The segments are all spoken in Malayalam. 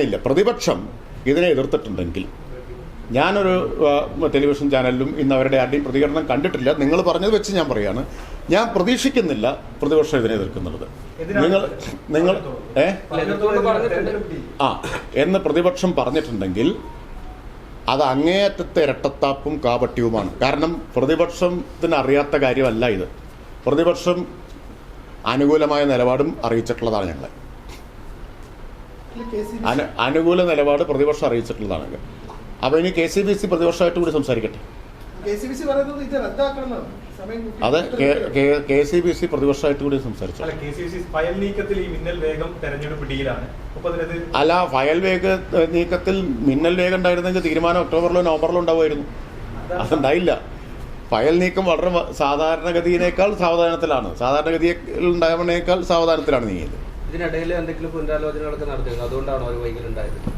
ഇല്ല. പ്രതിപക്ഷം ഇതിനെ എതിർത്തിട്ടുണ്ടെങ്കിൽ. ഞാനൊരു ടെലിവിഷൻ ചാനലിലും ഇന്ന് അവരുടെ ആരുടെയും പ്രതികരണം കണ്ടിട്ടില്ല. നിങ്ങൾ പറഞ്ഞത് വെച്ച് ഞാൻ പറയാണ്. ഞാൻ പ്രതീക്ഷിക്കുന്നില്ല പ്രതിപക്ഷം ഇതിനെ എതിർക്കുന്നുള്ളത്. നിങ്ങൾ നിങ്ങൾ ഏ? ആ എന്ന് പ്രതിപക്ഷം പറഞ്ഞിട്ടുണ്ടെങ്കിൽ അത് അങ്ങേയറ്റത്തെ ഇരട്ടത്താപ്പും കാപട്യവുമാണ്. കാരണം പ്രതിപക്ഷത്തിന് അറിയാത്ത കാര്യമല്ല ഇത്. പ്രതിപക്ഷം അനുകൂലമായ നിലപാടും അറിയിച്ചിട്ടുള്ളതാണ് ഞങ്ങൾ അനു അനുകൂല നിലപാട് പ്രതിപക്ഷം അറിയിച്ചിട്ടുള്ളതാണ് അപ്പോൾ ഇനി കെ സി ബി സി പ്രതിപക്ഷമായിട്ട് കൂടി സംസാരിക്കട്ടെ. അത് കെ സി ബി സി പ്രതിപക്ഷമായിട്ട് കൂടി സംസാരിച്ചു? അല്ല ഫയൽ വേഗം തെരഞ്ഞെടുപ്പ് ഡീലാണ്. അപ്പൊ അല്ല ഫയൽ വേഗ നീക്കത്തിൽ മിന്നൽ വേഗം ഉണ്ടായിരുന്നെങ്കിൽ തീരുമാനം ഒക്ടോബറിലോ നവംബറിലോ ഉണ്ടാവുമായിരുന്നു. അതുണ്ടായില്ല. ഫയൽ നീക്കം വളരെ സാധാരണഗതിയേക്കാൾ സാധാരണഗതിയിനേക്കാൾ സാവധാനത്തിലാണ്. സാധാരണഗതിയിൽ ഉണ്ടാകുന്നതിനേക്കാൾ സാവധാനത്തിലാണ് നീങ്ങിയത്. ഇതിനിടയിൽ എന്തെങ്കിലും പുനരാലോചനകളൊക്കെ നടത്തിയിരുന്നു അതുകൊണ്ടാണോ ഒരു വൈകലുണ്ടായത്?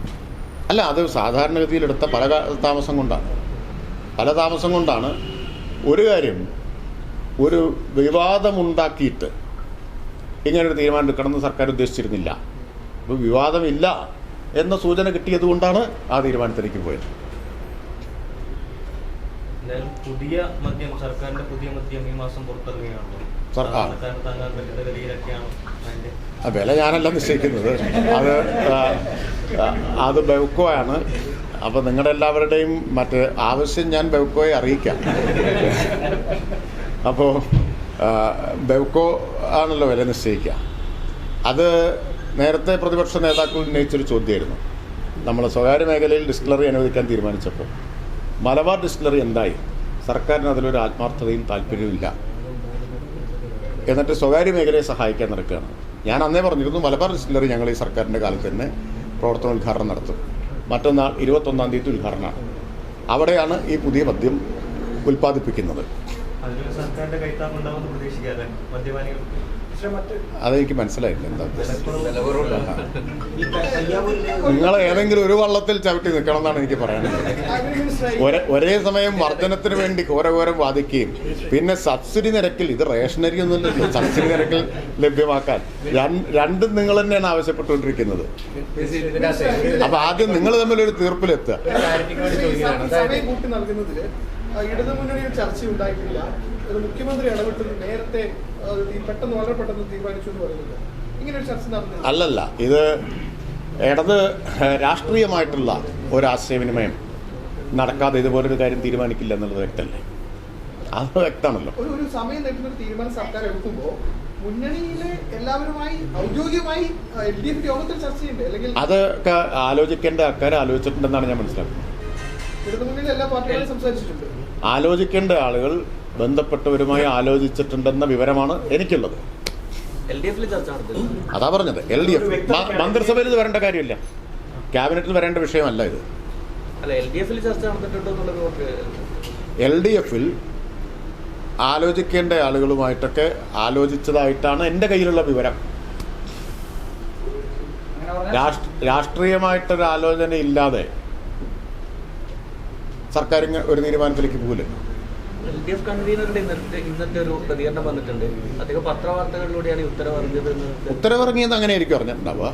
അല്ല അത് സാധാരണഗതിയിലെടുത്ത പല കാ- താമസം കൊണ്ടാണ്. പല താമസം കൊണ്ടാണ്. ഒരു കാര്യം ഒരു വിവാദമുണ്ടാക്കിയിട്ട് ഇങ്ങനൊരു തീരുമാനം എടുക്കണമെന്ന് സർക്കാർ ഉദ്ദേശിച്ചിരുന്നില്ല. അപ്പോൾ വിവാദമില്ല എന്ന സൂചന കിട്ടിയത് കൊണ്ടാണ് ആ തീരുമാനത്തിലേക്ക് പോയത്. പുതിയ മദ്യം സർക്കാരിന്റെ പുതിയ മദ്യം ഈ മാസം പുറത്തിറങ്ങുകയാണല്ലോ. സർ- ആ. സാധാരണക്കാരന് താങ്ങാൻ പറ്റുന്ന ഗതിയിലൊക്കെയാണ് അതിന്റെ ആ വില ഞാനല്ല നിശ്ചയിക്കുന്നത്. അത് അത് ബെവ്കോ ആണ് അപ്പോൾ നിങ്ങളുടെ എല്ലാവരുടെയും മറ്റ് ആവശ്യം ഞാൻ ബെവ്കോയെ അറിയിക്കാം. അപ്പോൾ ബെവ്കോ ആണല്ലോ വില നിശ്ചയിക്കുക. അത് നേരത്തെ പ്രതിപക്ഷ നേതാക്കൾ ഉന്നയിച്ചൊരു ചോദ്യമായിരുന്നു. നമ്മൾ സ്വകാര്യ മേഖലയിൽ ഡിസ്റ്റിലറി അനുവദിക്കാൻ തീരുമാനിച്ചപ്പോൾ. മലബാർ ഡിസ്റ്റിലറി എന്തായി? സർക്കാരിന് അതിലൊരു ആത്മാർത്ഥതയും താല്പര്യവും ഇല്ല എന്നിട്ട് സ്വകാര്യ മേഖലയെ സഹായിക്കാൻ നടക്കുകയാണ്. ഞാൻ അന്നേ പറഞ്ഞിരുന്നു മലബാർ ഡിസ്റ്റിലറി ഞങ്ങൾ ഈ സർക്കാരിന്റെ കാലത്ത് തന്നെ പ്രവർത്തന ഉദ്ഘാടനം നടത്തും. മറ്റന്നാൾ ഇരുപത്തൊന്നാം തീയതി ഉദ്ഘാടനമാണ്. അവിടെയാണ് ഈ പുതിയ മദ്യം ഉൽപ്പാദിപ്പിക്കുന്നത്. അതെനിക്ക് മനസ്സിലായില്ല എന്താ നിങ്ങൾ ഏതെങ്കിലും ഒരു വള്ളത്തിൽ ചവിട്ടി നിൽക്കണം എന്നാണ് എനിക്ക് പറയുന്നത് ഒരേ സമയം വർധനത്തിന് വേണ്ടി ഘോരഘോരം വാദിക്കുകയും പിന്നെ സബ്സിഡി നിരക്കിൽ ഇത് റേഷനറി ഒന്നുമില്ലല്ലോ സബ്സിഡി നിരക്കിൽ ലഭ്യമാക്കാൻ രണ്ടും നിങ്ങൾ തന്നെയാണ് ആവശ്യപ്പെട്ടുകൊണ്ടിരിക്കുന്നത്. അപ്പൊ ആദ്യം നിങ്ങൾ തമ്മിൽ ഒരു തീർപ്പിലെത്തുക ഇടതുമുന്നണിയിൽ ചർച്ച ഉണ്ടായിട്ടില്ല. ഒരു മുഖ്യമന്ത്രി ഇടപെട്ടത് നേരത്തെ പെട്ടെന്ന് വളരെ പെട്ടെന്ന് തീരുമാനിച്ചു എന്ന് പറയുന്നത് അല്ലല്ല ഇത് ഇടത് രാഷ്ട്രീയമായിട്ടുള്ള ഒരു ആശയവിനിമയം നടക്കാതെ ഇതുപോലൊരു കാര്യം തീരുമാനിക്കില്ല എന്നുള്ളത് വ്യക്തമല്ലേ? അത് വ്യക്തമാണല്ലോ. ഒരു ഒരു സമയം തീരുമാനം സർക്കാർ എടുക്കുമ്പോൾ മുന്നണിയിലെ എല്ലാവരുമായി ഔദ്യോഗികമായി എൽ ഡി എഫ് യോഗത്തിൽ ചർച്ച ചെയ്യണ്ടേ അല്ലെങ്കിൽ അതൊക്കെ ആലോചിക്കേണ്ട ആൾക്കാർ ആലോചിച്ചിട്ടുണ്ടെന്നാണ് ഞാൻ മനസ്സിലാക്കുന്നത്. ഇടതുമുന്നണിയിലെ എല്ലാ പാർട്ടികളും സംസാരിച്ചിട്ടുണ്ട്. ആലോചിക്കേണ്ട ആളുകൾ ബന്ധപ്പെട്ടവരുമായി ആലോചിച്ചിട്ടുണ്ടെന്ന വിവരമാണ് എനിക്കുള്ളത്. അതാ പറഞ്ഞത്. എൽ ഡി എഫ് മന്ത്രിസഭയിൽ ഇത് വരേണ്ട കാര്യമില്ല. ക്യാബിനറ്റിൽ വരേണ്ട വിഷയമല്ല ഇത്. അല്ല എൽ ഡി എഫിൽ ആലോചിക്കേണ്ട ആളുകളുമായിട്ടൊക്കെ ആലോചിച്ചതായിട്ടാണ് എന്റെ കയ്യിലുള്ള വിവരം. രാഷ്ട്ര രാഷ്ട്രീയമായിട്ടൊരു ആലോചന ഇല്ലാതെ സർക്കാർ ഒരു തീരുമാനത്തിലേക്ക് പോകില്ല. എൽ ഡി എഫ് കൺവീനറുടെ ഇന്നത്തെ ഒരു പ്രതികരണം വന്നിട്ടുണ്ട്. അദ്ദേഹം പത്രവാർത്തകളിലൂടെയാണ് ഉത്തരവിറങ്ങിയത് ഉത്തരവിറങ്ങിയത് അങ്ങനെ ആയിരിക്കും അറിഞ്ഞിട്ടുണ്ടാവുക